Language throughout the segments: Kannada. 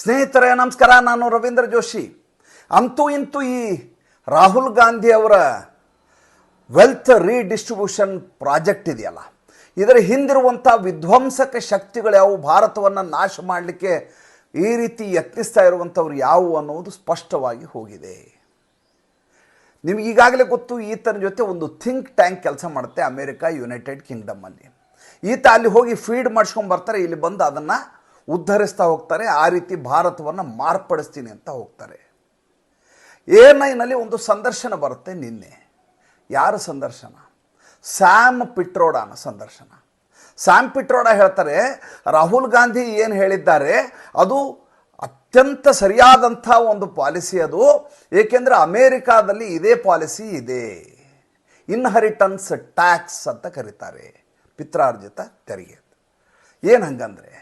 ಸ್ನೇಹಿತರೆ, ನಮಸ್ಕಾರ. ನಾನು ರವೀಂದ್ರ ಜೋಶಿ. ಅಂತೂ ಇಂತೂ ಈ ರಾಹುಲ್ ಗಾಂಧಿ ಅವರ ವೆಲ್ತ್ ರೀಡಿಸ್ಟ್ರಿಬ್ಯೂಷನ್ ಪ್ರಾಜೆಕ್ಟ್ ಇದೆಯಲ್ಲ. ಇದರ ಹಿಂದಿರುವಂಥ ವಿಧ್ವಂಸಕ ಶಕ್ತಿಗಳು ಯಾವುವು? ಭಾರತವನ್ನು ನಾಶ ಮಾಡಲಿಕ್ಕೆ ಈ ರೀತಿ ಯತ್ನಿಸ್ತಾ ಇರುವಂಥವ್ರು ಯಾವುವು ಅನ್ನೋದು ಸ್ಪಷ್ಟವಾಗಿ ಹೋಗಿದೆ. ನಿಮ್ಗೆ ಈಗಾಗಲೇ ಗೊತ್ತು, ಈತನ ಜೊತೆ ಒಂದು ಥಿಂಕ್ ಟ್ಯಾಂಕ್ ಕೆಲಸ ಮಾಡುತ್ತೆ ಅಮೇರಿಕಾ ಯುನೈಟೆಡ್ ಕಿಂಗ್ಡಮ್ಮಲ್ಲಿ ಈತ ಅಲ್ಲಿ ಹೋಗಿ ಫೀಡ್ ಮಾಡಿಸ್ಕೊಂಡು ಬರ್ತಾರೆ. ಇಲ್ಲಿ ಬಂದು ಅದನ್ನು ಉದ್ಧರಿಸ್ತಾ ಹೋಗ್ತಾರೆ, ಆ ರೀತಿ ಭಾರತವನ್ನು ಮಾರ್ಪಡಿಸ್ತೀನಿ ಅಂತ ಹೋಗ್ತಾರೆ. ಎ ನೈನಲ್ಲಿ ಒಂದು ಸಂದರ್ಶನ ಬರುತ್ತೆ ನಿನ್ನೆ. ಯಾರ ಸಂದರ್ಶನ? ಸ್ಯಾಮ್ ಪಿಟ್ರೋಡಾನ ಸಂದರ್ಶನ. ಸ್ಯಾಮ್ ಪಿಟ್ರೋಡ ಹೇಳ್ತಾರೆ, ರಾಹುಲ್ ಗಾಂಧಿ ಏನು ಹೇಳಿದ್ದಾರೆ, ಅದು ಅತ್ಯಂತ ಸರಿಯಾದಂಥ ಒಂದು ಪಾಲಿಸಿ ಅದು, ಏಕೆಂದರೆ ಅಮೇರಿಕಾದಲ್ಲಿ ಇದೇ ಪಾಲಿಸಿ ಇದೆ. ಇನ್ಹರಿಟನ್ಸ್ ಟ್ಯಾಕ್ಸ್ ಅಂತ ಕರೀತಾರೆ, ಪಿತ್ರಾರ್ಜಿತ ತೆರಿಗೆ ಏನು ಹಂಗಂದರೆ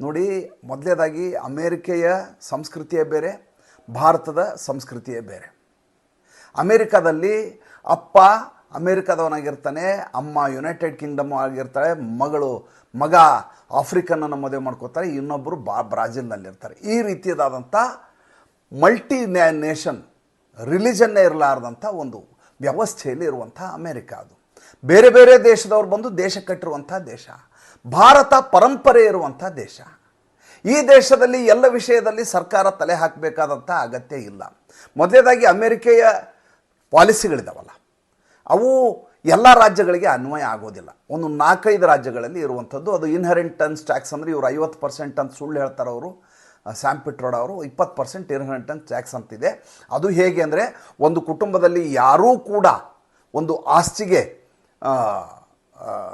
ನೋಡಿ, ಮೊದಲೇದಾಗಿ ಅಮೇರಿಕೆಯ ಸಂಸ್ಕೃತಿಯೇ ಬೇರೆ, ಭಾರತದ ಸಂಸ್ಕೃತಿಯೇ ಬೇರೆ. ಅಮೇರಿಕಾದಲ್ಲಿ ಅಪ್ಪ ಅಮೇರಿಕಾದವನಾಗಿರ್ತಾನೆ, ಅಮ್ಮ ಯುನೈಟೆಡ್ ಕಿಂಗ್ಡಮ್ ಆಗಿರ್ತಾಳೆ, ಮಗಳು, ಮಗ ಆಫ್ರಿಕನನ್ನು ಮದುವೆ ಮಾಡ್ಕೋತಾರೆ ಇನ್ನೊಬ್ಬರು ಬಾ, ಬ್ರಾಜಿಲ್ನಲ್ಲಿರ್ತಾರೆ. ಈ ರೀತಿಯದಾದಂಥ ಮಲ್ಟಿ ನ್ಯಾ ನೇಷನ್ ರಿಲಿಜನ್ನೇ ಇರಲಾರ್ದಂಥ ಒಂದು ವ್ಯವಸ್ಥೆಯಲ್ಲಿ ಇರುವಂಥ ಅಮೇರಿಕ ಅದು. ಬೇರೆ ಬೇರೆ ದೇಶದವ್ರು ಬಂದು ದೇಶ ಕಟ್ಟಿರುವಂಥ ದೇಶ. ಭಾರತ ಪರಂಪರೆ ಇರುವಂಥ ದೇಶ. ಈ ದೇಶದಲ್ಲಿ ಎಲ್ಲ ವಿಷಯದಲ್ಲಿ ಸರ್ಕಾರ ತಲೆ ಹಾಕಬೇಕಾದಂಥ ಅಗತ್ಯ ಇಲ್ಲ. ಮೊದಲೇದಾಗಿ ಅಮೇರಿಕೆಯ ಪಾಲಿಸಿಗಳಿದಾವಲ್ಲ. ಅವು ಎಲ್ಲ ರಾಜ್ಯಗಳಿಗೆ ಅನ್ವಯ ಆಗೋದಿಲ್ಲ. ಒಂದು ನಾಲ್ಕೈದು ರಾಜ್ಯಗಳಲ್ಲಿ ಇರುವಂಥದ್ದು, ಅದು ಇನ್ಹೆರಿಟನ್ಸ್ ಟ್ಯಾಕ್ಸ್ ಅಂದರೆ ಇವರು ಐವತ್ತು ಪರ್ಸೆಂಟ್ ಅಂತ ಸುಳ್ಳು ಹೇಳ್ತಾರೆ ಅವರು. ಸ್ಯಾಮ್ ಪಿಟ್ರೋಡ್ ಅವರು ಇಪ್ಪತ್ತು ಪರ್ಸೆಂಟ್ ಇನ್ಹೆರಿಟನ್ಸ್ ಟ್ಯಾಕ್ಸ್ ಅಂತಿದೆ. ಅದು ಹೇಗೆ ಅಂದರೆ, ಒಂದು ಕುಟುಂಬದಲ್ಲಿ ಯಾರೂ ಕೂಡ ಒಂದು ಆಸ್ತಿಗೆ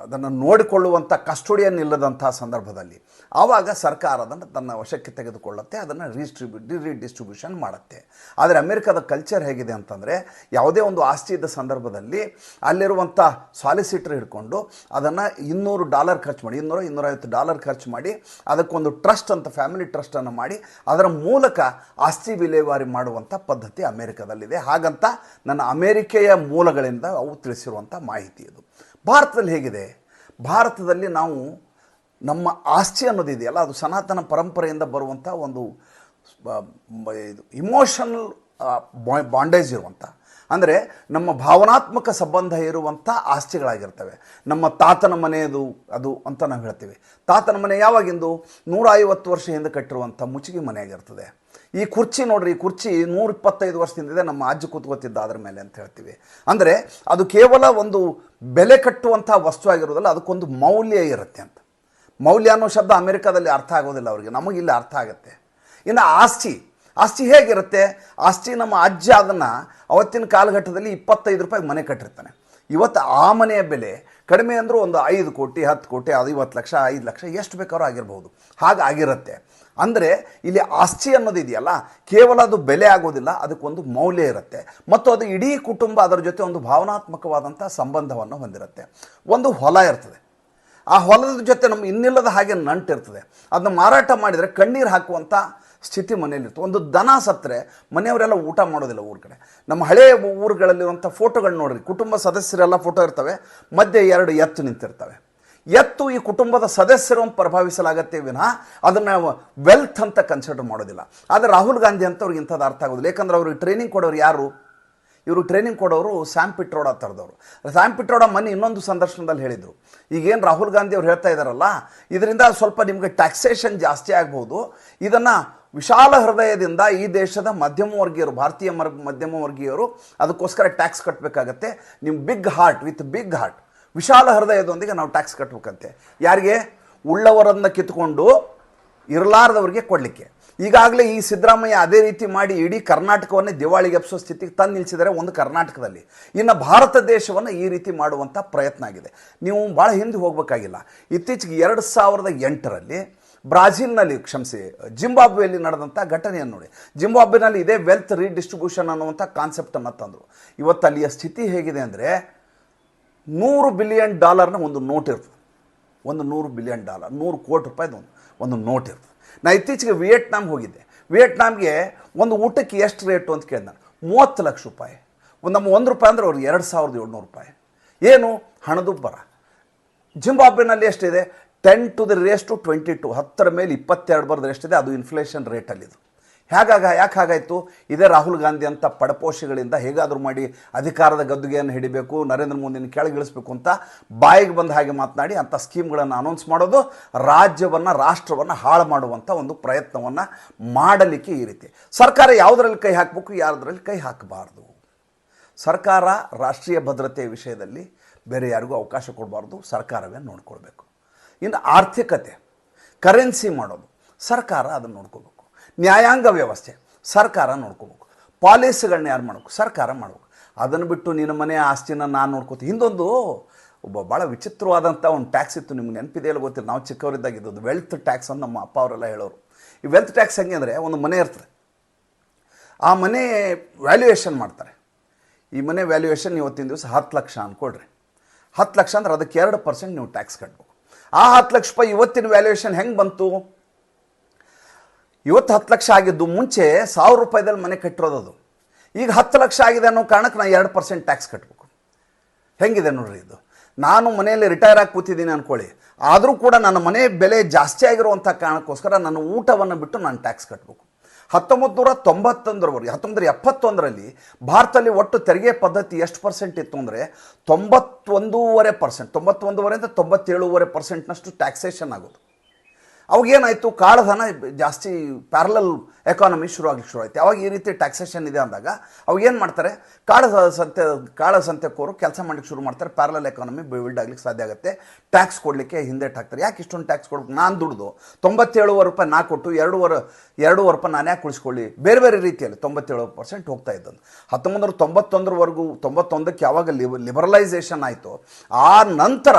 ಅದನ್ನು ನೋಡಿಕೊಳ್ಳುವಂಥ ಕಸ್ಟೋಡಿಯನ್ ಇಲ್ಲದಂಥ ಸಂದರ್ಭದಲ್ಲಿ ಆವಾಗ ಸರ್ಕಾರ ಅದನ್ನು ತನ್ನ ವಶಕ್ಕೆ ತೆಗೆದುಕೊಳ್ಳುತ್ತೆ, ಅದನ್ನು ರೀಸ್ಟ್ರಿಬ್ಯೂ ರೀಡಿಸ್ಟ್ರಿಬ್ಯೂಷನ್ ಮಾಡುತ್ತೆ. ಆದರೆ ಅಮೆರಿಕದ ಕಲ್ಚರ್ ಹೇಗಿದೆ ಅಂತಂದರೆ ಯಾವುದೇ ಒಂದು ಆಸ್ತಿ ಇದ್ದ ಸಂದರ್ಭದಲ್ಲಿ ಅಲ್ಲಿರುವಂಥ ಸಾಲಿಸಿಟರ್ ಹಿಡ್ಕೊಂಡು ಅದನ್ನು ಇನ್ನೂರು ಡಾಲರ್ ಖರ್ಚು ಮಾಡಿ, ಇನ್ನೂರ ಇನ್ನೂರೈವತ್ತು ಡಾಲರ್ ಖರ್ಚು ಮಾಡಿ, ಅದಕ್ಕೊಂದು ಟ್ರಸ್ಟ್ ಅಂತ ಫ್ಯಾಮಿಲಿ ಟ್ರಸ್ಟನ್ನು ಮಾಡಿ ಅದರ ಮೂಲಕ ಆಸ್ತಿ ವಿಲೇವಾರಿ ಮಾಡುವಂಥ ಪದ್ಧತಿ ಅಮೆರಿಕದಲ್ಲಿದೆ. ಹಾಗಂತ ನನ್ನ ಅಮೆರಿಕೆಯ ಮೂಲಗಳಿಂದ ಅವು ತಿಳಿಸಿರುವಂಥ ಮಾಹಿತಿ ಇದು. ಭಾರತದಲ್ಲಿ ಹೇಗಿದೆ? ಭಾರತದಲ್ಲಿ ನಾವು ನಮ್ಮ ಆಸ್ತಿ ಅನ್ನೋದಿದೆಯಲ್ಲ ಅದು ಸನಾತನ ಪರಂಪರೆಯಿಂದ ಬರುವಂಥ ಒಂದು ಇದು ಇಮೋಷನಲ್ ಬಾಂಡೇಜ್ ಇರುವಂಥ, ಅಂದರೆ ನಮ್ಮ ಭಾವನಾತ್ಮಕ ಸಂಬಂಧ ಇರುವಂಥ ಆಸ್ತಿಗಳಾಗಿರ್ತವೆ. ನಮ್ಮ ತಾತನ ಮನೆಯದು ಅದು ಅಂತ ನಾವು ಹೇಳ್ತೀವಿ. ತಾತನ ಮನೆ ಯಾವಾಗಿಂದು ನೂರ ಐವತ್ತು ವರ್ಷ ಹಿಂದೆ ಕಟ್ಟಿರುವಂಥ ಮುಚ್ಚಿಗೆ ಮನೆಯಾಗಿರ್ತದೆ. ಈ ಕುರ್ಚಿ ನೋಡ್ರಿ, ಈ ಕುರ್ಚಿ ನೂರ ಇಪ್ಪತ್ತೈದು ವರ್ಷದಿಂದ ನಮ್ಮ ಅಜ್ಜಿ ಕೂತ್ಕೋತಿದ್ದ ಅದರ ಮೇಲೆ ಅಂತ ಹೇಳ್ತೀವಿ. ಅಂದರೆ ಅದು ಕೇವಲ ಒಂದು ಬೆಲೆ ಕಟ್ಟುವಂಥ ವಸ್ತು ಆಗಿರೋದಲ್ಲ, ಅದಕ್ಕೊಂದು ಮೌಲ್ಯ ಇರುತ್ತೆ ಅಂತ. ಮೌಲ್ಯ ಅನ್ನೋ ಶಬ್ದ ಅಮೆರಿಕಾದಲ್ಲಿ ಅರ್ಥ ಆಗೋದಿಲ್ಲ ಅವರಿಗೆ. ನಮಗಿಲ್ಲಿ ಅರ್ಥ ಆಗುತ್ತೆ. ಇನ್ನು ಆಸ್ತಿ ಆಸ್ತಿ ಹೇಗಿರುತ್ತೆ? ಆಸ್ತಿ ನಮ್ಮ ಅಜ್ಜ ಅದನ್ನು ಅವತ್ತಿನ ಕಾಲಘಟ್ಟದಲ್ಲಿ ಇಪ್ಪತ್ತೈದು ರೂಪಾಯಿಗೆ ಮನೆ ಕಟ್ಟಿರ್ತಾನೆ. ಇವತ್ತು ಆ ಮನೆಯ ಬೆಲೆ ಕಡಿಮೆ ಅಂದರೂ ಒಂದು ಐದು ಕೋಟಿ, ಹತ್ತು ಕೋಟಿ, ಅದು ಐವತ್ತು ಲಕ್ಷ, ಐದು ಲಕ್ಷ, ಎಷ್ಟು ಬೇಕಾದ್ರೂ ಆಗಿರ್ಬೋದು. ಹಾಗಾಗಿರುತ್ತೆ ಅಂದರೆ ಇಲ್ಲಿ ಆಸ್ತಿ ಅನ್ನೋದು ಇದೆಯಲ್ಲ, ಕೇವಲ ಅದು ಬೆಲೆ ಆಗೋದಿಲ್ಲ, ಅದಕ್ಕೊಂದು ಮೌಲ್ಯ ಇರುತ್ತೆ. ಮತ್ತು ಅದು ಇಡೀ ಕುಟುಂಬ ಅದರ ಜೊತೆ ಒಂದು ಭಾವನಾತ್ಮಕವಾದಂಥ ಸಂಬಂಧವನ್ನು ಹೊಂದಿರುತ್ತೆ. ಒಂದು ಹೊಲ ಇರ್ತದೆ. ಆ ಹೊಲದ ಜೊತೆ ನಮ್ಮ ಇನ್ನಿಲ್ಲದ ಹಾಗೆ ನಂಟಿರ್ತದೆ. ಅದನ್ನ ಮಾರಾಟ ಮಾಡಿದರೆ ಕಣ್ಣೀರು ಹಾಕುವಂಥ ಸ್ಥಿತಿ ಮನೆಯಲ್ಲಿರ್ತದೆ. ಒಂದು ದನ ಸತ್ತರೆ ಮನೆಯವರೆಲ್ಲ ಊಟ ಮಾಡೋದಿಲ್ಲ ಊರ ಕಡೆ. ನಮ್ಮ ಹಳೆಯ ಊರುಗಳಲ್ಲಿರುವಂಥ ಫೋಟೋಗಳು ನೋಡ್ರಿ. ಕುಟುಂಬ ಸದಸ್ಯರೆಲ್ಲ ಫೋಟೋ ಇರ್ತವೆ. ಮಧ್ಯೆ ಎರಡು ಎತ್ತು ನಿಂತಿರ್ತವೆ. ಎತ್ತು ಈ ಕುಟುಂಬದ ಸದಸ್ಯರನ್ನು ಪ್ರಭಾವಿಸಲಾಗತ್ತೆ ವಿನಃ ಅದನ್ನು ವೆಲ್ತ್ ಅಂತ ಕನ್ಸಿಡರ್ ಮಾಡೋದಿಲ್ಲ. ಆದರೆ ರಾಹುಲ್ ಗಾಂಧಿ ಅಂತ ಅವ್ರಿಗೆ ಇಂಥದ್ದು ಅರ್ಥ ಆಗೋದಿಲ್ಲ. ಯಾಕಂದ್ರೆ ಅವ್ರಿಗೆ ಟ್ರೈನಿಂಗ್ ಕೊಡೋರು ಯಾರು? ಇವರು ಟ್ರೈನಿಂಗ್ ಕೊಡೋರು ಸ್ಯಾಮ್ ಪಿಟ್ರೋಡ ಥರದವರು ಸ್ಯಾಮ್ ಪಿಟ್ರೋಡ ಮನೆ ಇನ್ನೊಂದು ಸಂದರ್ಶನದಲ್ಲಿ ಹೇಳಿದರು. ಈಗೇನು ರಾಹುಲ್ ಗಾಂಧಿ ಅವ್ರು ಹೇಳ್ತಾ ಇದ್ದಾರಲ್ಲ ಇದರಿಂದ ಸ್ವಲ್ಪ ನಿಮಗೆ ಟ್ಯಾಕ್ಸೇಷನ್ ಜಾಸ್ತಿ ಆಗ್ಬೋದು. ಇದನ್ನು ವಿಶಾಲ ಹೃದಯದಿಂದ ಈ ದೇಶದ ಮಧ್ಯಮ ವರ್ಗೀಯರು, ಭಾರತೀಯ ಮರ್ ಮಧ್ಯಮ ವರ್ಗೀಯರು ಅದಕ್ಕೋಸ್ಕರ ಟ್ಯಾಕ್ಸ್ ಕಟ್ಟಬೇಕಾಗತ್ತೆ ನಿಮ್ಮ big heart with big heart ವಿಶಾಲ ಹೃದಯದೊಂದಿಗೆ ನಾವು ಟ್ಯಾಕ್ಸ್ ಕಟ್ಟಬೇಕಂತೆ ಯಾರಿಗೆ? ಉಳ್ಳವರನ್ನು ಕಿತ್ಕೊಂಡು ಇರಲಾರ್ದವ್ರಿಗೆ ಕೊಡಲಿಕ್ಕೆ. ಈಗಾಗಲೇ ಈ ಸಿದ್ದರಾಮಯ್ಯ ಅದೇ ರೀತಿ ಮಾಡಿ ಇಡೀ ಕರ್ನಾಟಕವನ್ನೇ ದಿವಾಳಿಗೆ ಎಪ್ಸೋ ಸ್ಥಿತಿಗೆ ತಂದು ನಿಲ್ಲಿಸಿದರೆ ಒಂದು ಕರ್ನಾಟಕದಲ್ಲಿ. ಇನ್ನು ಭಾರತ ದೇಶವನ್ನು ಈ ರೀತಿ ಮಾಡುವಂಥ ಪ್ರಯತ್ನ ಆಗಿದೆ. ನೀವು ಭಾಳ ಹಿಂದೆ ಹೋಗಬೇಕಾಗಿಲ್ಲ. ಇತ್ತೀಚೆಗೆ ಎರಡು ಸಾವಿರದ ಎಂಟರಲ್ಲಿ ಬ್ರಾಜಿಲ್ನಲ್ಲಿ ಕ್ಷಮಿಸಿ, ಜಿಂಬಾಬ್ವೆಯಲ್ಲಿ ನಡೆದಂಥ ಘಟನೆಯನ್ನು ನೋಡಿ. ಜಿಂಬಾಬ್ವೆನಲ್ಲಿ ಇದೇ ವೆಲ್ತ್ ರೀಡಿಸ್ಟ್ರಿಬ್ಯೂಷನ್ ಅನ್ನುವಂಥ ಕಾನ್ಸೆಪ್ಟನ್ನು ತಂದರು. ಇವತ್ತು ಅಲ್ಲಿಯ ಸ್ಥಿತಿ ಹೇಗಿದೆ ಅಂದರೆ ನೂರು ಬಿಲಿಯನ್ ಡಾಲರ್ನ ಒಂದು ನೋಟ್ ಇರ್ತದೆ. ಒಂದು ನೂರು ಬಿಲಿಯನ್ ಡಾಲರ್, ನೂರು ಕೋಟಿ ರೂಪಾಯಿದು ಒಂದು ಒಂದು ನೋಟ್ ಇರ್ತದೆ. ನಾನು ಇತ್ತೀಚೆಗೆ ವಿಯೆಟ್ನಾಮ್ ಹೋಗಿದ್ದೆ. ವಿಯೆಟ್ನಾಮ್ಗೆ ಒಂದು ಊಟಕ್ಕೆ ಎಷ್ಟು ರೇಟು ಅಂತ ಕೇಳಿದ ನಾನು. ಮೂವತ್ತು ಲಕ್ಷ ರೂಪಾಯಿ. ಒಂದು ನಮ್ಮ ಒಂದು ರೂಪಾಯಿ ಅಂದರೆ ಅವ್ರಿಗೆ ಎರಡು ಸಾವಿರದ ಏಳ್ನೂರು ರೂಪಾಯಿ. ಏನು? ಹಣದುಬ್ಬರ. ಜಿಂಬಾಬ್ವೆನಲ್ಲಿ ಎಷ್ಟಿದೆ? Ten to the raise to twenty two ಹತ್ತರ ಮೇಲೆ ಇಪ್ಪತ್ತೆರಡು ಬರೆದ್ರೆ ಎಷ್ಟಿದೆ? ಅದು ಇನ್ಫ್ಲೇಷನ್ ರೇಟಲ್ಲಿದು ಹೇಗಾಗ ಯಾಕೆ ಹಾಗಾಯಿತು? ಇದೇ ರಾಹುಲ್ ಗಾಂಧಿ ಅಂತ ಪಡಪೋಷಿಗಳಿಂದ ಹೇಗಾದರೂ ಮಾಡಿ ಅಧಿಕಾರದ ಗದ್ದುಗೆಯನ್ನು ಹಿಡಿಬೇಕು, ನರೇಂದ್ರ ಮೋದಿನ ಕೆಳಗಿಳಿಸ್ಬೇಕು ಅಂತ ಬಾಯಿಗೆ ಬಂದ ಹಾಗೆ ಮಾತನಾಡಿ ಅಂಥ ಸ್ಕೀಮ್ಗಳನ್ನು ಅನೌನ್ಸ್ ಮಾಡೋದು ರಾಜ್ಯವನ್ನು, ರಾಷ್ಟ್ರವನ್ನು ಹಾಳು ಮಾಡುವಂಥ ಒಂದು ಪ್ರಯತ್ನವನ್ನು ಮಾಡಲಿಕ್ಕೆ ಈ ರೀತಿ. ಸರ್ಕಾರ ಯಾವುದರಲ್ಲಿ ಕೈ ಹಾಕಬೇಕು, ಯಾರದರಲ್ಲಿ ಕೈ ಹಾಕಬಾರ್ದು? ಸರ್ಕಾರ ರಾಷ್ಟ್ರೀಯ ಭದ್ರತೆಯ ವಿಷಯದಲ್ಲಿ ಬೇರೆ ಯಾರಿಗೂ ಅವಕಾಶ ಕೊಡಬಾರ್ದು, ಸರ್ಕಾರವೇ ನೋಡ್ಕೊಳ್ಬೇಕು. ಇನ್ನು ಆರ್ಥಿಕತೆ ಕರೆನ್ಸಿ ಮಾಡೋದು, ಸರ್ಕಾರ ಅದನ್ನು ನೋಡ್ಕೋಬೇಕು ನ್ಯಾಯಾಂಗ ವ್ಯವಸ್ಥೆ. ಸರ್ಕಾರ ನೋಡ್ಕೋಬೇಕು. ಪಾಲಿಸಿಗಳನ್ನ ಯಾರು ಮಾಡಬೇಕು? ಸರ್ಕಾರ ಮಾಡಬೇಕು. ಅದನ್ನು ಬಿಟ್ಟು ನಿನ್ನ ಮನೆ ಆಸ್ತಿನ ನಾನು ನೋಡ್ಕೋತೀನಿ. ಹಿಂದೊಂದು ಒಬ್ಬ ಭಾಳ ವಿಚಿತ್ರವಾದಂಥ ಒಂದು ಟ್ಯಾಕ್ಸ್ ಇತ್ತು ನಿಮ್ಗೆ ನೆನಪಿದೆ ಇಲ್ಲ ಗೊತ್ತಿಲ್ಲ. ನಾವು ಚಿಕ್ಕವರಿದ್ದಾಗಿದ್ದು ವೆಲ್ತ್ ಟ್ಯಾಕ್ಸ್ ಅಂತ ನಮ್ಮ ಅಪ್ಪ ಅವರೆಲ್ಲ ಹೇಳೋರು. ಈ ವೆಲ್ತ್ ಟ್ಯಾಕ್ಸ್ ಹೆಂಗೆ ಅಂದರೆ ಒಂದು ಮನೆ ಇರ್ತದೆ. ಆ ಮನೆ ವ್ಯಾಲ್ಯೂಯೇಷನ್ ಮಾಡ್ತಾರೆ. ಈ ಮನೆ ವ್ಯಾಲ್ಯೂಯೇಷನ್ ಇವತ್ತಿನ ದಿವಸ ಹತ್ತು ಲಕ್ಷ ಅಂದ್ಕೊಳ್ರಿ ಹತ್ತು ಲಕ್ಷ ಅಂದ್ರೆ ಅದಕ್ಕೆ ಎರಡು ಪರ್ಸೆಂಟ್ ನೀವು ಟ್ಯಾಕ್ಸ್ ಕಟ್ಟಬೇಕು ಆ ಹತ್ತು ಲಕ್ಷ ರೂಪಾಯಿ ಇವತ್ತಿನ ವ್ಯಾಲ್ಯೂಯೇಷನ್ ಹೆಂಗೆ ಬಂತು? ಇವತ್ತು ಹತ್ತು ಲಕ್ಷ ಆಗಿದ್ದು ಮುಂಚೆ ಸಾವಿರ ರೂಪಾಯಿದಲ್ಲಿ ಮನೆ ಕಟ್ಟಿರೋದು ಅದು. ಈಗ ಹತ್ತು ಲಕ್ಷ ಆಗಿದೆ ಅನ್ನೋ ಕಾರಣಕ್ಕೆ ನಾನು ಎರಡು ಪರ್ಸೆಂಟ್ ಟ್ಯಾಕ್ಸ್ ಕಟ್ಟಬೇಕು ಹೆಂಗಿದೆ ನೋಡ್ರಿ ಇದು? ನಾನು ಮನೆಯಲ್ಲಿ ರಿಟೈರ್ ಆಗಿ ಕೂತಿದ್ದೀನಿ ಅಂದ್ಕೊಳ್ಳಿ ಆದರೂ ಕೂಡ ನನ್ನ ಮನೆ ಬೆಲೆ ಜಾಸ್ತಿ ಆಗಿರುವಂಥ ಕಾರಣಕ್ಕೋಸ್ಕರ ನನ್ನ ಊಟವನ್ನು ಬಿಟ್ಟು ನಾನು ಟ್ಯಾಕ್ಸ್ ಕಟ್ಟಬೇಕು ಹತ್ತೊಂಬತ್ತು ನೂರ ತೊಂಬತ್ತೊಂದರವರೆಗೆ, ಹತ್ತೊಂಬತ್ತು ಎಪ್ಪತ್ತೊಂದರಲ್ಲಿ ಭಾರತದಲ್ಲಿ ಒಟ್ಟು ತೆರಿಗೆ ಪದ್ಧತಿ ಎಷ್ಟು ಪರ್ಸೆಂಟ್ ಇತ್ತು ಅಂದರೆ ತೊಂಬತ್ತೊಂದೂವರೆ ಪರ್ಸೆಂಟ್ ತೊಂಬತ್ತೊಂದೂವರೆಯಿಂದ ತೊಂಬತ್ತೇಳೂವರೆ ಪರ್ಸೆಂಟ್ನಷ್ಟು ಟ್ಯಾಕ್ಸೇಷನ್ ಆಗೋದು. ಅವಾಗೇನಾಯಿತು? ಕಾಳಧನ ಜಾಸ್ತಿ ಪ್ಯಾರಲಲ್ ಎಕಾನಮಿ ಶುರು ಆಗಲಿಕ್ಕೆ ಶುರು ಆಯಿತು ಅವಾಗ ಈ ರೀತಿ ಟ್ಯಾಕ್ಸೇಷನ್ ಇದೆ ಅಂದಾಗ, ಅವಾಗ ಏನು ಮಾಡ್ತಾರೆ? ಕಾಳ ಸಂತೆ, ಕಾಳ ಸಂತೆಕೋರು ಕೆಲಸ ಮಾಡಲಿಕ್ಕೆ ಶುರು ಮಾಡ್ತಾರೆ. ಪ್ಯಾರಲಲ್ ಎಕಾನಮಿ ಬಿಲ್ಡ್ ಆಗಲಿಕ್ಕೆ ಸಾಧ್ಯ ಆಗುತ್ತೆ. ಟ್ಯಾಕ್ಸ್ ಕೊಡಲಿಕ್ಕೆ ಹಿಂದೆ ಹಾಕ್ತಾರೆ. ಯಾಕೆ ಇಷ್ಟೊಂದು ಟ್ಯಾಕ್ಸ್ ಕೊಡ್ಬೇಕು? ನಾನು ದುಡ್ದು. ತೊಂಬತ್ತೇಳುವರೆ ರೂಪಾಯಿ ನಾ ಕೊಟ್ಟು ಎರಡೂವರೆ ಎರಡೂವರೆ ರೂಪಾಯಿ ನಾನು ಯಾಕೆ ಉಳಿಸ್ಕೊಳ್ಳಿ ಬೇರೆ ಬೇರೆ ರೀತಿಯಲ್ಲಿ ತೊಂಬತ್ತೇಳು ಪರ್ಸೆಂಟ್ ಹೋಗ್ತಾ ಇದ್ದದ್ದು. ಹತ್ತೊಂಬತ್ತು ತೊಂಬತ್ತೊಂದರವರೆಗೂ, ತೊಂಬತ್ತೊಂದಕ್ಕೆ ಯಾವಾಗ ಲಿಬ ಲಿಬರಲೈಸೇಷನ್ ಆಯಿತು. ಆ ನಂತರ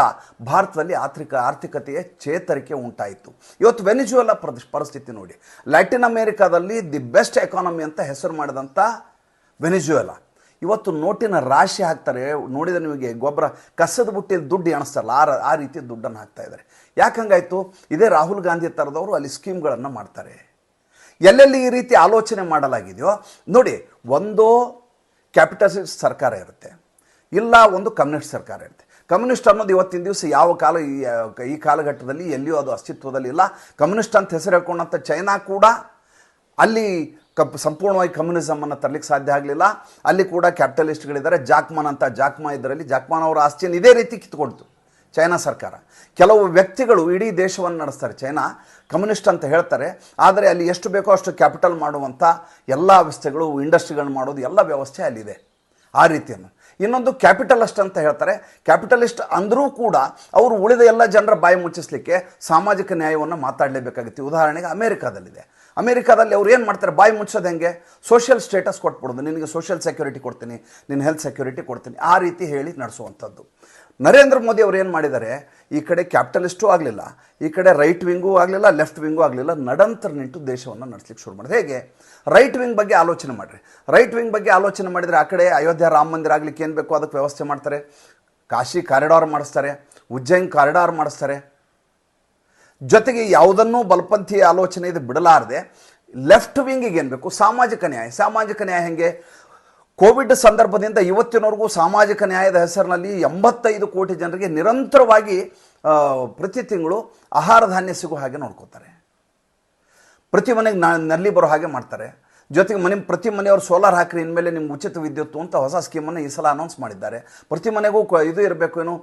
ಭಾರತದಲ್ಲಿ ಆರ್ಥಿಕ, ಆರ್ಥಿಕತೆಯ ಚೇತರಿಕೆ ಉಂಟಾಯಿತು. ಇವತ್ತು ವೆನಿಜುವೆಲ್ಲ ಪ್ರದೇಶ ಪರಿಸ್ಥಿತಿ ನೋಡಿ. ಲ್ಯಾಟಿನ್ ಅಮೇರಿಕಾದಲ್ಲಿ ದಿ ಬೆಸ್ಟ್ ಎಕಾನಮಿ ಅಂತ ಹೆಸರು ಮಾಡಿದಂಥ ವೆನಿಜುವೆಲಾ. ಇವತ್ತು ನೋಟಿನ ರಾಶಿ ಹಾಕ್ತಾರೆ. ನೋಡಿದ ನಿಮಗೆ ಗೊಬ್ಬರ, ಕಸದ ಬುಟ್ಟಿಯಲ್ಲಿ ದುಡ್ಡು ಎಣಿಸ್ತಾರಲ್ಲ, ಆ ಆ ರೀತಿ ದುಡ್ಡನ್ನು ಹಾಕ್ತಾ ಇದ್ದಾರೆ. ಯಾಕೆ ಹಂಗಾಯ್ತು? ಇದೇ ರಾಹುಲ್ ಗಾಂಧಿ ಥರದವರು ಅಲ್ಲಿ ಸ್ಕೀಮ್ಗಳನ್ನು ಮಾಡ್ತಾರೆ. ಎಲ್ಲೆಲ್ಲಿ ಈ ರೀತಿ ಆಲೋಚನೆ ಮಾಡಲಾಗಿದೆಯೋ, ನೋಡಿ, ಒಂದು ಕ್ಯಾಪಿಟಲಿಸ್ಟ್ ಸರ್ಕಾರ ಇರುತ್ತೆ. ಇಲ್ಲ, ಒಂದು ಕಮ್ಯುನಿಸ್ಟ್ ಸರ್ಕಾರ ಇರುತ್ತೆ. ಕಮ್ಯುನಿಸ್ಟ್ ಅನ್ನೋದು ಇವತ್ತಿನ ದಿವಸ ಯಾವ ಕಾಲ ಈ ಕಾಲಘಟ್ಟದಲ್ಲಿ ಎಲ್ಲಿಯೂ ಅದು ಅಸ್ತಿತ್ವದಲ್ಲಿ ಇಲ್ಲ. ಕಮ್ಯುನಿಸ್ಟ್ ಅಂತ ಹೆಸರು ಹೇಳ್ಕೊಂಡಂಥ ಚೈನಾ ಕೂಡ ಅಲ್ಲಿ ಕಪ್, ಸಂಪೂರ್ಣವಾಗಿ ಕಮ್ಯುನಿಸಮನ್ನು ತರಲಿಕ್ಕೆ ಸಾಧ್ಯ ಆಗಲಿಲ್ಲ. ಅಲ್ಲಿ ಕೂಡ ಕ್ಯಾಪಿಟಲಿಸ್ಟ್ಗಳಿದ್ದಾರೆ. ಜಾಕ್ಮಾನ್ ಅಂತ, ಜಾಕ್ಮಾ ಇದರಲ್ಲಿ. ಜಾಕ್ಮಾನ್ ಅವರ ಆಸ್ತಿಯನ್ನು ಇದೇ ರೀತಿ ಕಿತ್ಕೊಳ್ತು ಚೈನಾ ಸರ್ಕಾರ. ಕೆಲವು ವ್ಯಕ್ತಿಗಳು ಇಡೀ ದೇಶವನ್ನು ನಡೆಸ್ತಾರೆ ಚೈನಾ. ಕಮ್ಯುನಿಸ್ಟ್ ಅಂತ ಹೇಳ್ತಾರೆ. ಆದರೆ ಅಲ್ಲಿ ಎಷ್ಟು ಬೇಕೋ ಅಷ್ಟು ಕ್ಯಾಪಿಟಲ್ ಮಾಡುವಂಥ ಎಲ್ಲ ವ್ಯವಸ್ಥೆಗಳು, ಇಂಡಸ್ಟ್ರಿಗಳನ್ನ ಮಾಡೋದು ಎಲ್ಲ ವ್ಯವಸ್ಥೆ ಅಲ್ಲಿದೆ. ಆ ರೀತಿಯನ್ನು. ಇನ್ನೊಂದು ಕ್ಯಾಪಿಟಲಿಸ್ಟ್ ಅಂತ ಹೇಳ್ತಾರೆ. ಕ್ಯಾಪಿಟಲಿಸ್ಟ್ ಅಂದರೂ ಕೂಡ ಅವರು ಉಳಿದ ಎಲ್ಲ ಜನರ ಬಾಯಿ ಮುಚ್ಚಿಸಲಿಕ್ಕೆ ಸಾಮಾಜಿಕ ನ್ಯಾಯವನ್ನು ಮಾತಾಡಲೇಬೇಕಾಗುತ್ತೆ. ಉದಾಹರಣೆಗೆ ಅಮೇರಿಕಾದಲ್ಲಿದೆ. ಅಮೇರಿಕಾದಲ್ಲಿ ಅವ್ರು ಏನು ಮಾಡ್ತಾರೆ? ಬಾಯಿ ಮುಚ್ಚೋದು ಹೆಂಗೆ? ಸೋಷಿಯಲ್ ಸ್ಟೇಟಸ್ ಕೊಟ್ಬಿಡೋದು. ನಿನಗೆ ಸೋಷಿಯಲ್ ಸೆಕ್ಯೂರಿಟಿ ಕೊಡ್ತೀನಿ ನಿನ್ನ ಹೆಲ್ತ್ ಸೆಕ್ಯೂರಿಟಿ ಕೊಡ್ತೀನಿ, ಆ ರೀತಿ ಹೇಳಿ ನಡೆಸುವಂಥದ್ದು. ನರೇಂದ್ರ ಮೋದಿ ಅವ್ರು ಏನು ಮಾಡಿದ್ದಾರೆ? ಈ ಕಡೆ ಕ್ಯಾಪಿಟಲಿಸ್ಟೂ ಆಗಲಿಲ್ಲ, ಈ ಕಡೆ ರೈಟ್ ವಿಂಗೂ ಆಗಲಿಲ್ಲ, ಲೆಫ್ಟ್ ವಿಂಗೂ ಆಗಲಿಲ್ಲ, ನಡಂತರ ನಿಂತು ದೇಶವನ್ನು ನಡೆಸ್ಲಿಕ್ಕೆ ಶುರು ಮಾಡಿದೆ. ಹೇಗೆ? ರೈಟ್ ವಿಂಗ್ ಬಗ್ಗೆ ಆಲೋಚನೆ ಮಾಡಿರಿ. ರೈಟ್ ವಿಂಗ್ ಬಗ್ಗೆ ಆಲೋಚನೆ ಮಾಡಿದರೆ ಆ ಕಡೆ ಅಯೋಧ್ಯೆ ರಾಮ ಮಂದಿರ ಆಗಲಿಕ್ಕೆ ಏನು ಬೇಕೋ ಅದಕ್ಕೆ ವ್ಯವಸ್ಥೆ ಮಾಡ್ತಾರೆ. ಕಾಶಿ ಕಾರಿಡಾರ್ ಮಾಡಿಸ್ತಾರೆ ಉಜ್ಜೈನ್ ಕಾರಿಡಾರ್ ಮಾಡಿಸ್ತಾರೆ. ಜೊತೆಗೆ ಯಾವುದನ್ನೂ ಬಲಪಂಥೀಯ ಆಲೋಚನೆ ಇದು ಬಿಡಲಾರದೆ, ಲೆಫ್ಟ್ ವಿಂಗಿಗೆ ಏನು ಬೇಕು? ಸಾಮಾಜಿಕ ನ್ಯಾಯ. ಸಾಮಾಜಿಕ ನ್ಯಾಯ ಹೆಂಗೆ? ಕೋವಿಡ್ ಸಂದರ್ಭದಿಂದ ಇವತ್ತಿನವರೆಗೂ ಸಾಮಾಜಿಕ ನ್ಯಾಯದ ಹೆಸರಿನಲ್ಲಿ ಎಂಬತ್ತೈದು ಕೋಟಿ ಜನರಿಗೆ ನಿರಂತರವಾಗಿ ಪ್ರತಿ ತಿಂಗಳು ಆಹಾರ ಧಾನ್ಯ ಸಿಗೋ ಹಾಗೆ ನೋಡ್ಕೋತಾರೆ. ಪ್ರತಿ ಮನೆಗೆ ನಲ್ಲಿ ಬರೋ ಹಾಗೆ ಮಾಡ್ತಾರೆ. ಜೊತೆಗೆ ಮನೆ, ಪ್ರತಿ ಮನೆಯವರು ಸೋಲಾರ್ ಹಾಕ್ರಿ, ಇನ್ಮೇಲೆ ನಿಮ್ಗೆ ಉಚಿತ ವಿದ್ಯುತ್ ಅಂತ ಹೊಸ ಸ್ಕೀಮನ್ನು ಈ ಸಲ ಅನೌನ್ಸ್ ಮಾಡಿದ್ದಾರೆ. ಪ್ರತಿ ಮನೆಗೂ ಇದು ಇರಬೇಕು, ಏನು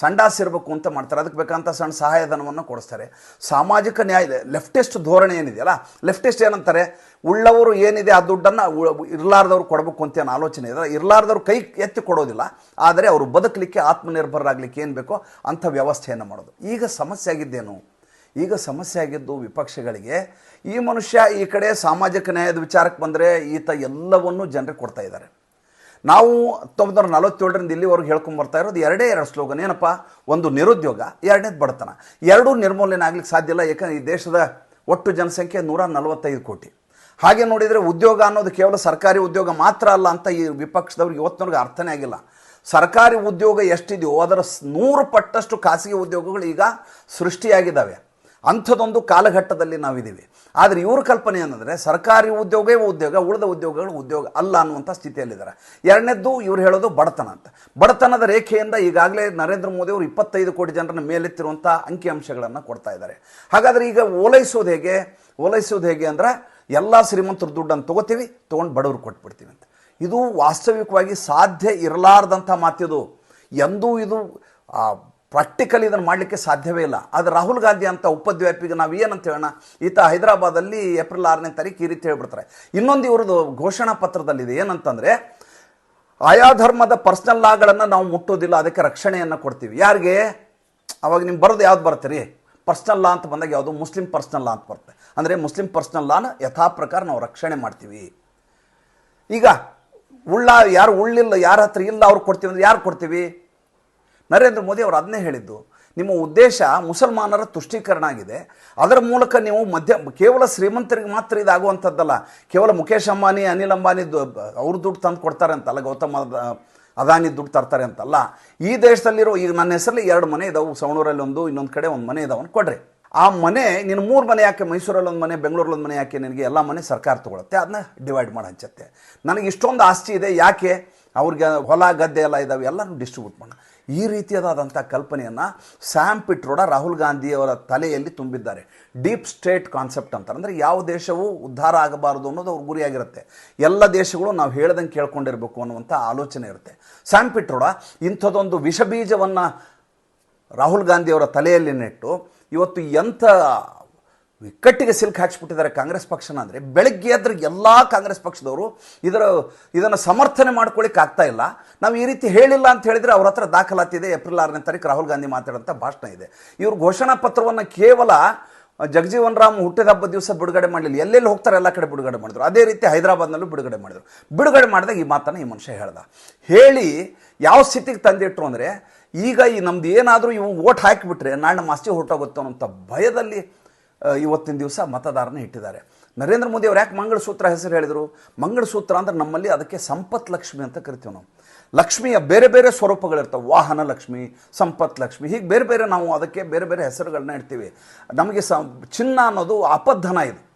ಸಂಡಾಸ್ ಇರಬೇಕು ಅಂತ ಮಾಡ್ತಾರೆ. ಅದಕ್ಕೆ ಬೇಕಂತ ಸಣ್ಣ ಸಹಾಯಧನವನ್ನು ಕೊಡಿಸ್ತಾರೆ. ಸಾಮಾಜಿಕ ನ್ಯಾಯ ಲೆಫ್ಟಿಸ್ಟ್ ಧೋರಣೆ ಏನಿದೆಯಲ್ಲ ಲೆಫ್ಟೆಸ್ಟ್ ಏನಂತಾರೆ, ಉಳ್ಳವರು ಏನಿದೆ, ಆ ದುಡ್ಡನ್ನು ಇರಲಾರ್ದವ್ರು ಕೊಡಬೇಕು ಅಂತ ಏನು ಆಲೋಚನೆ ಇದೆ. ಇರಲಾರ್ದವ್ರು ಕೈ ಎತ್ತಿ ಕೊಡೋದಿಲ್ಲ, ಆದರೆ ಅವರು ಬದುಕಲಿಕ್ಕೆ, ಆತ್ಮನಿರ್ಭರರಾಗಲಿಕ್ಕೆ ಏನು ಬೇಕೋ ಅಂಥ ವ್ಯವಸ್ಥೆಯನ್ನು ಮಾಡೋದು. ಈಗ ಸಮಸ್ಯೆ ಆಗಿದ್ದೇನು? ಈಗ ಸಮಸ್ಯೆ ಆಗಿದ್ದು ವಿಪಕ್ಷಗಳಿಗೆ. ಈ ಮನುಷ್ಯ ಈ ಕಡೆ ಸಾಮಾಜಿಕ ನ್ಯಾಯದ ವಿಚಾರಕ್ಕೆ ಬಂದರೆ ಈತ ಎಲ್ಲವನ್ನು ಜನರಿಗೆ ಕೊಡ್ತಾ ಇದ್ದಾರೆ. ನಾವು ಹತ್ತೊಂಬತ್ತು ನೂರ ನಲವತ್ತೇಳರಿಂದ ಇಲ್ಲಿವರೆಗೆ ಹೇಳ್ಕೊಂಡು ಬರ್ತಾ ಇರೋದು ಎರಡೇ ಎರಡು ಸ್ಲೋಗನ್. ಏನಪ್ಪ? ಒಂದು ನಿರುದ್ಯೋಗ, ಎರಡನೇದು ಬಡತನ. ಎರಡೂ ನಿರ್ಮೂಲನೆ ಆಗ್ಲಿಕ್ಕೆ ಸಾಧ್ಯ ಇಲ್ಲ ಯಾಕಂದ್ರೆ ಈ ದೇಶದ ಒಟ್ಟು ಜನಸಂಖ್ಯೆ ನೂರ ನಲವತ್ತೈದು ಕೋಟಿ. ಹಾಗೆ ನೋಡಿದರೆ ಉದ್ಯೋಗ ಅನ್ನೋದು ಕೇವಲ ಸರ್ಕಾರಿ ಉದ್ಯೋಗ ಮಾತ್ರ ಅಲ್ಲ ಅಂತ ಈ ವಿಪಕ್ಷದವ್ರಿಗೆ ಇವತ್ತಿನವ್ರಿಗೆ ಅರ್ಥನೇ ಆಗಿಲ್ಲ. ಸರ್ಕಾರಿ ಉದ್ಯೋಗ ಎಷ್ಟಿದೆಯೋ ಅದರ ನೂರು ಪಟ್ಟಷ್ಟು ಖಾಸಗಿ ಉದ್ಯೋಗಗಳು ಈಗ ಸೃಷ್ಟಿಯಾಗಿದ್ದಾವೆ. ಅಂಥದ್ದೊಂದು ಕಾಲಘಟ್ಟದಲ್ಲಿ ನಾವಿದ್ದೀವಿ. ಆದರೆ ಇವ್ರ ಕಲ್ಪನೆ ಏನಂದರೆ ಸರ್ಕಾರಿ ಉದ್ಯೋಗವೇ ಉದ್ಯೋಗ, ಉಳಿದ ಉದ್ಯೋಗಗಳು ಉದ್ಯೋಗ ಅಲ್ಲ ಅನ್ನುವಂಥ ಸ್ಥಿತಿಯಲ್ಲಿದ್ದಾರೆ. ಎರಡನೇದ್ದು ಇವ್ರು ಹೇಳೋದು ಬಡತನ ಅಂತ. ಬಡತನದ ರೇಖೆಯಿಂದ ಈಗಾಗಲೇ ನರೇಂದ್ರ ಮೋದಿ ಅವರು ಇಪ್ಪತ್ತೈದು ಕೋಟಿ ಜನರನ್ನ ಮೇಲೆತ್ತಿರುವಂಥ ಅಂಕಿಅಂಶಗಳನ್ನು ಕೊಡ್ತಾ ಇದ್ದಾರೆ. ಹಾಗಾದರೆ ಈಗ ಓಲೈಸೋದು ಹೇಗೆ? ಓಲೈಸೋದು ಹೇಗೆ ಅಂದರೆ ಎಲ್ಲ ಶ್ರೀಮಂತರು ದುಡ್ಡನ್ನು ತೊಗೋತೀವಿ, ತೊಗೊಂಡು ಬಡವ್ರು ಕೊಟ್ಬಿಡ್ತೀವಿ ಅಂತ. ಇದು ವಾಸ್ತವಿಕವಾಗಿ ಸಾಧ್ಯ ಇರಲಾರ್ದಂಥ ಮಾತಿದು. ಎಂದೂ ಇದು ಪ್ರಾಕ್ಟಿಕಲಿ ಇದನ್ನು ಮಾಡಲಿಕ್ಕೆ ಸಾಧ್ಯವೇ ಇಲ್ಲ. ಆದರೆ ರಾಹುಲ್ ಗಾಂಧಿ ಅಂತ ಉಪದ್ವ್ಯಾಪಿಗೆ ನಾವು ಏನಂತ ಹೇಳೋಣ? ಈತ ಹೈದರಾಬಾದಲ್ಲಿ ಏಪ್ರಿಲ್ ಆರನೇ ತಾರೀಕು ಈ ರೀತಿ ಹೇಳ್ಬಿಡ್ತಾರೆ. ಇನ್ನೊಂದು ಇವ್ರದ್ದು ಘೋಷಣಾ ಪತ್ರದಲ್ಲಿದೆ ಏನಂತಂದರೆ, ಆಯಾ ಧರ್ಮದ ಪರ್ಸನಲ್ ಲಾಗಳನ್ನು ನಾವು ಮುಟ್ಟೋದಿಲ್ಲ, ಅದಕ್ಕೆ ರಕ್ಷಣೆಯನ್ನು ಕೊಡ್ತೀವಿ. ಯಾರಿಗೆ? ಅವಾಗ ನಿಮ್ಗೆ ಬರೋದು ಯಾವ್ದು ಬರ್ತೀರಿ ಪರ್ಸ್ನಲ್ ಲಾ ಅಂತ ಬಂದಾಗ ಯಾವುದು? ಮುಸ್ಲಿಂ ಪರ್ಸ್ನಲ್ ಲಾ ಅಂತ ಬರುತ್ತೆ. ಅಂದರೆ ಮುಸ್ಲಿಂ ಪರ್ಸ್ನಲ್ ಲಾನ ಯಥಾ ಪ್ರಕಾರ ನಾವು ರಕ್ಷಣೆ ಮಾಡ್ತೀವಿ. ಈಗ ಉಳ್ಳ ಯಾರು ಉಳ್ಳಿಲ್ಲ, ಯಾರ ಹತ್ರ ಇಲ್ಲ, ಅವ್ರು ಕೊಡ್ತೀವಿ ಅಂದ್ರೆ ಯಾರು ಕೊಡ್ತೀವಿ? ನರೇಂದ್ರ ಮೋದಿ ಅವರು ಅದನ್ನೇ ಹೇಳಿದ್ದು. ನಿಮ್ಮ ಉದ್ದೇಶ ಮುಸಲ್ಮಾನರ ತುಷ್ಟೀಕರಣ ಆಗಿದೆ. ಅದರ ಮೂಲಕ ನೀವು ಮಧ್ಯ, ಕೇವಲ ಶ್ರೀಮಂತರಿಗೆ ಮಾತ್ರ ಇದಾಗುವಂಥದ್ದಲ್ಲ. ಕೇವಲ ಮುಖೇಶ್ ಅಂಬಾನಿ, ಅನಿಲ್ ಅಂಬಾನಿ ಅವ್ರು ದುಡ್ಡು ತಂದು ಕೊಡ್ತಾರೆ ಅಂತಲ್ಲ, ಗೌತಮ್ ಅದ- ಅದಾನಿ ದುಡ್ಡು ತರ್ತಾರೆ ಅಂತಲ್ಲ. ಈ ದೇಶದಲ್ಲಿರೋ, ಈಗ ನನ್ನ ಹೆಸರಲ್ಲಿ ಎರಡು ಮನೆ ಇದಾವೆ. ಸವಣೂರಲ್ಲಿ ಒಂದು, ಇನ್ನೊಂದು ಕಡೆ ಒಂದು ಮನೆ ಇದಾವೆ ಕೊಡ್ರಿ. ಆ ಮನೆ, ನಿನ್ನ ಮೂರು ಮನೆ ಯಾಕೆ ಮೈಸೂರಲ್ಲಿ ಒಂದು ಮನೆ ಬೆಂಗಳೂರಲ್ಲಿ ಒಂದು ಮನೆ ಯಾಕೆ, ನಿನಗೆ ಎಲ್ಲ ಮನೆ ಸರ್ಕಾರ ತಗೊಳುತ್ತೆ. ಅದನ್ನ ಡಿವೈಡ್ ಮಾಡಿ ಹಂಚತ್ತೆ. ನನಗೆ ಇಷ್ಟೊಂದು ಆಸ್ತಿ ಇದೆ. ಯಾಕೆ? ಅವ್ರಿಗೆ ಹೊಲ, ಗದ್ದೆ ಎಲ್ಲ ಇದಾವೆ. ಎಲ್ಲನೂ ಡಿಸ್ಟ್ರಿಬ್ಯೂಟ್ ಮಾಡೋಣ ಈ ರೀತಿಯಾದಂಥ ಕಲ್ಪನೆಯನ್ನು ಸ್ಯಾಮ್ ಪಿಟ್ರೋಡ ರಾಹುಲ್ ಗಾಂಧಿಯವರ ತಲೆಯಲ್ಲಿ ತುಂಬಿದ್ದಾರೆ. ಡೀಪ್ ಸ್ಟೇಟ್ ಕಾನ್ಸೆಪ್ಟ್ ಅಂತಾರೆ. ಅಂದರೆ ಯಾವ ದೇಶವು ಉದ್ಧಾರ ಆಗಬಾರದು ಅನ್ನೋದು ಅವ್ರ ಗುರಿಯಾಗಿರುತ್ತೆ. ಎಲ್ಲ ದೇಶಗಳು ನಾವು ಹೇಳ್ದಂಗೆ ಕೇಳ್ಕೊಂಡಿರಬೇಕು ಅನ್ನುವಂಥ ಆಲೋಚನೆ ಇರುತ್ತೆ. ಸ್ಯಾಮ್ ಪಿಟ್ರೋಡ ಇಂಥದ್ದೊಂದು ವಿಷಬೀಜವನ್ನು ರಾಹುಲ್ ಗಾಂಧಿಯವರ ತಲೆಯಲ್ಲಿ ನೆಟ್ಟು ಇವತ್ತು ಎಂಥ ಇಕ್ಕಟ್ಟಿಗೆ ಸಿಲ್ಕ್ ಹಾಕ್ಸ್ಬಿಟ್ಟಿದ್ದಾರೆ ಕಾಂಗ್ರೆಸ್ ಪಕ್ಷನ ಅಂದರೆ ಬೆಳಗ್ಗೆ ಎದ್ರೆ ಎಲ್ಲ ಕಾಂಗ್ರೆಸ್ ಪಕ್ಷದವರು ಇದರ ಇದನ್ನು ಸಮರ್ಥನೆ ಮಾಡ್ಕೊಳ್ಳಿಕ್ಕೆ ಆಗ್ತಾ ಇಲ್ಲ. ನಾವು ಈ ರೀತಿ ಹೇಳಿಲ್ಲ ಅಂತ ಹೇಳಿದರೆ ಅವ್ರ ಹತ್ರ ದಾಖಲಾತಿದೆ ಏಪ್ರಿಲ್ ಆರನೇ ತಾರೀಕು ರಾಹುಲ್ ಗಾಂಧಿ ಮಾತಾಡೋಂಥ ಭಾಷಣ ಇದೆ. ಇವರು ಘೋಷಣಾ ಪತ್ರವನ್ನು ಕೇವಲ ಜಗಜೀವನ್ ರಾಮ್ ಹುಟ್ಟಿದ ಹಬ್ಬ ದಿವಸ ಬಿಡುಗಡೆ ಮಾಡಲಿಲ್ಲ. ಎಲ್ಲೆಲ್ಲಿ ಹೋಗ್ತಾರೆ ಎಲ್ಲ ಕಡೆ ಬಿಡುಗಡೆ ಮಾಡಿದ್ರು. ಅದೇ ರೀತಿ ಹೈದರಾಬಾದ್ನಲ್ಲೂ ಬಿಡುಗಡೆ ಮಾಡಿದ್ರು. ಬಿಡುಗಡೆ ಮಾಡಿದಾಗ ಈ ಮಾತನ್ನು ಈ ಮನುಷ್ಯ ಹೇಳ್ದ. ಹೇಳಿ ಯಾವ ಸ್ಥಿತಿಗೆ ತಂದಿಟ್ರು ಅಂದರೆ ಈಗ ಈ ನಮ್ದು ಏನಾದರೂ ಇವು ಓಟ್ ಹಾಕಿಬಿಟ್ರೆ ನಾಳೆ ನಮ್ಮ ಆಸ್ತಿ ಹೊರಟೋಗುತ್ತೆ ಅನ್ನೋಂಥ ಭಯದಲ್ಲಿ ಇವತ್ತಿನ ದಿವಸ ಮತದಾರನ ಇಟ್ಟಿದ್ದಾರೆ. ನರೇಂದ್ರ ಮೋದಿ ಅವ್ರು ಯಾಕೆ ಮಂಗಳಸೂತ್ರ ಹೆಸರು ಹೇಳಿದರು? ಮಂಗಳಸೂತ್ರ ಅಂದ್ರೆ ನಮ್ಮಲ್ಲಿ ಅದಕ್ಕೆ ಸಂಪತ್ ಲಕ್ಷ್ಮಿ ಅಂತ ಕರಿತೀವಿ ನಾವು. ಲಕ್ಷ್ಮಿಯ ಬೇರೆ ಬೇರೆ ಸ್ವರೂಪಗಳಿರ್ತವೆ. ವಾಹನ ಲಕ್ಷ್ಮಿ, ಸಂಪತ್ ಲಕ್ಷ್ಮಿ, ಹೀಗೆ ಬೇರೆ ಬೇರೆ ನಾವು ಅದಕ್ಕೆ ಬೇರೆ ಬೇರೆ ಹೆಸರುಗಳನ್ನ ಇಡ್ತೀವಿ. ನಮಗೆ ಸ ಚಿನ್ನ ಅನ್ನೋದು ಅಪಧನ ಇದು.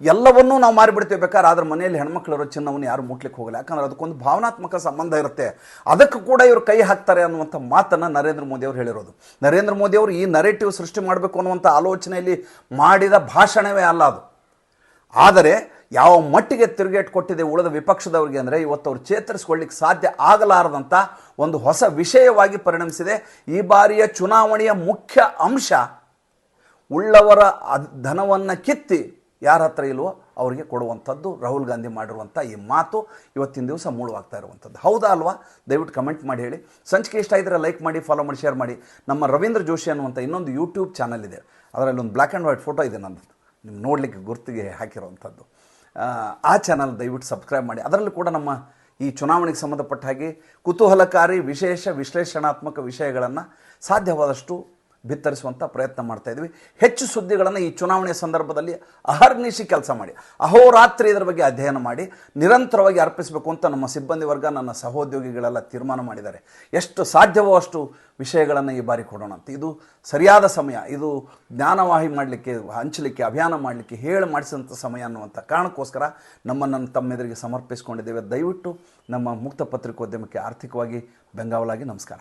ಎಲ್ಲವನ್ನೂ ನಾವು ಮಾರಿಬಿಡ್ತೇವೆ ಬೇಕಾದ್ರೆ, ಆದ್ರೆ ಮನೆಯಲ್ಲಿ ಹೆಣ್ಮಕ್ಳಿರೋ ಚಿನ್ನವನ್ನು ಯಾರು ಮುಟ್ಲಿಕ್ಕೆ ಹೋಗಲ್ಲ. ಯಾಕಂದ್ರೆ ಅದಕ್ಕೊಂದು ಭಾವನಾತ್ಮಕ ಸಂಬಂಧ ಇರುತ್ತೆ. ಅದಕ್ಕೂ ಕೂಡ ಇವರು ಕೈ ಹಾಕ್ತಾರೆ ಅನ್ನುವಂಥ ಮಾತನ್ನು ನರೇಂದ್ರ ಮೋದಿ ಅವರು ಹೇಳಿರೋದು. ನರೇಂದ್ರ ಮೋದಿ ಅವರು ಈ ನರೇಟಿವ್ ಸೃಷ್ಟಿ ಮಾಡಬೇಕು ಅನ್ನುವಂಥ ಆಲೋಚನೆಯಲ್ಲಿ ಮಾಡಿದ ಭಾಷಣವೇ ಅಲ್ಲ ಅದು. ಆದರೆ ಯಾವ ಮಟ್ಟಿಗೆ ತಿರುಗೇಟ್ ಕೊಟ್ಟಿದೆ ಉಳಿದ ವಿಪಕ್ಷದವರಿಗೆ ಅಂದರೆ ಇವತ್ತು ಅವ್ರು ಚೇತರಿಸ್ಕೊಳ್ಳಿಕ್ಕೆ ಸಾಧ್ಯ ಆಗಲಾರದಂಥ ಒಂದು ಹೊಸ ವಿಷಯವಾಗಿ ಪರಿಣಮಿಸಿದೆ. ಈ ಬಾರಿಯ ಚುನಾವಣೆಯ ಮುಖ್ಯ ಅಂಶ ಉಳ್ಳವರ ಧನವನ್ನು ಕಿತ್ತಿ ಯಾರ ಹತ್ರ ಇಲ್ವೋ ಅವರಿಗೆ ಕೊಡುವಂಥದ್ದು ರಾಹುಲ್ ಗಾಂಧಿ ಮಾಡಿರುವಂಥ ಈ ಮಾತು ಇವತ್ತಿನ ದಿವಸ ಮೂಳುವಾಗ್ತಾ ಇರುವಂಥದ್ದು. ಹೌದಾ ಅಲ್ವಾ? ದಯವಿಟ್ಟು ಕಮೆಂಟ್ ಮಾಡಿ ಹೇಳಿ. ಸಂಚಿಕೆ ಇಷ್ಟ ಇದ್ದರೆ ಲೈಕ್ ಮಾಡಿ ಫಾಲೋ ಮಾಡಿ ಶೇರ್ ಮಾಡಿ. ನಮ್ಮ ರವೀಂದ್ರ ಜೋಶಿ ಅನ್ನುವಂಥ ಇನ್ನೊಂದು ಯೂಟ್ಯೂಬ್ ಚಾನಲ್ ಇದೆ. ಅದರಲ್ಲಿ ಒಂದು ಬ್ಲ್ಯಾಕ್ ಆ್ಯಂಡ್ ವೈಟ್ ಫೋಟೋ ಇದೆ ನಂದು ನಿಮ್ಗೆ ನೋಡಲಿಕ್ಕೆ ಗುರ್ತಿಗೆ ಹಾಕಿರುವಂಥದ್ದು. ಆ ಚಾನಲ್ ದಯವಿಟ್ಟು ಸಬ್ಸ್ಕ್ರೈಬ್ ಮಾಡಿ. ಅದರಲ್ಲೂ ಕೂಡ ನಮ್ಮ ಈ ಚುನಾವಣೆಗೆ ಸಂಬಂಧಪಟ್ಟ ಹಾಗೆ ಕುತೂಹಲಕಾರಿ ವಿಶೇಷ ವಿಶ್ಲೇಷಣಾತ್ಮಕ ವಿಷಯಗಳನ್ನು ಸಾಧ್ಯವಾದಷ್ಟು ಬಿತ್ತರಿಸುವಂಥ ಪ್ರಯತ್ನ ಮಾಡ್ತಾ ಇದ್ವಿ. ಹೆಚ್ಚು ಸುದ್ದಿಗಳನ್ನು ಈ ಚುನಾವಣೆ ಸಂದರ್ಭದಲ್ಲಿ ಅಹರ್ನಿಶಿ ಕೆಲಸ ಮಾಡಿ, ಅಹೋರಾತ್ರಿ ಇದರ ಬಗ್ಗೆ ಅಧ್ಯಯನ ಮಾಡಿ, ನಿರಂತರವಾಗಿ ಅರ್ಪಿಸಬೇಕು ಅಂತ ನಮ್ಮ ಸಿಬ್ಬಂದಿ ವರ್ಗ ನನ್ನ ಸಹೋದ್ಯೋಗಿಗಳೆಲ್ಲ ತೀರ್ಮಾನ ಮಾಡಿದ್ದಾರೆ. ಎಷ್ಟು ಸಾಧ್ಯವೋ ಅಷ್ಟು ವಿಷಯಗಳನ್ನು ಈ ಬಾರಿ ಕೊಡೋಣ ಅಂತ. ಇದು ಸರಿಯಾದ ಸಮಯ, ಇದು ಜ್ಞಾನವಾಹಿ ಮಾಡಲಿಕ್ಕೆ, ಹಂಚಲಿಕ್ಕೆ, ಅಭಿಯಾನ ಮಾಡಲಿಕ್ಕೆ, ಹೇಳಿ ಮಾಡಿಸಿದಂಥ ಸಮಯ ಅನ್ನುವಂಥ ಕಾರಣಕ್ಕೋಸ್ಕರ ನಮ್ಮನ್ನು ತಮ್ಮೆದುರಿಗೆ ಸಮರ್ಪಿಸಿಕೊಂಡಿದ್ದೇವೆ. ದಯವಿಟ್ಟು ನಮ್ಮ ಮುಕ್ತ ಪತ್ರಿಕೋದ್ಯಮಕ್ಕೆ ಆರ್ಥಿಕವಾಗಿ ಬೆಂಗಾವಲಾಗಿ ನಮಸ್ಕಾರ.